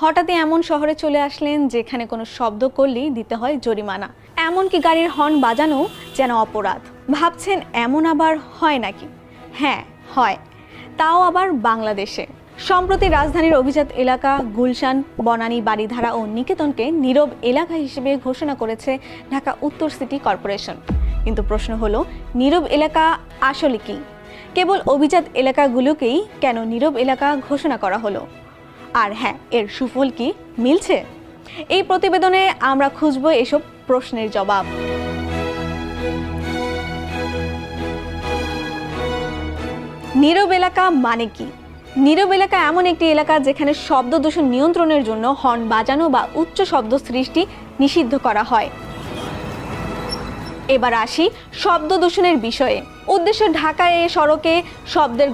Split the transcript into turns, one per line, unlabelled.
হঠাৎই এমন শহরে চলে আসলেন যেখানে কোনো শব্দ করলেই দিতে হয় জরিমানা। এমনকি গাড়ির হর্ন বাজানো যেন অপরাধ। ভাবছেন, এমন আবার হয় নাকি? হ্যাঁ হয়। তাও আবার বাংলাদেশে। সম্প্রতি রাজধানীর অভিজাত এলাকা গুলশান, বনানী বাড়িধারা ও নিকেতনকে নীরব এলাকা হিসেবে ঘোষণা করেছে ঢাকা উত্তর সিটি কর্পোরেশন। কিন্তু প্রশ্ন হলো, নীরব এলাকা আসলে কি? কেবল অভিজাত এলাকাগুলোকেই কেন নীরব এলাকা ঘোষণা করা হলো? আর হ্যাঁ এর সুফল কি মিলছে? এই প্রতিবেদনে আমরা খুঁজব এসব প্রশ্নের জবাব। নীরব এলাকা মানে কি? নীরব এলাকা এমন একটি এলাকা যেখানে শব্দ দূষণ নিয়ন্ত্রণের জন্য হর্ন বাজানো বা উচ্চ শব্দ সৃষ্টি নিষিদ্ধ করা হয়। এবার আসি শব্দ দূষণের বিষয়ে। উদ্দেশ্য ঢাকায় এ সড়কে শব্দের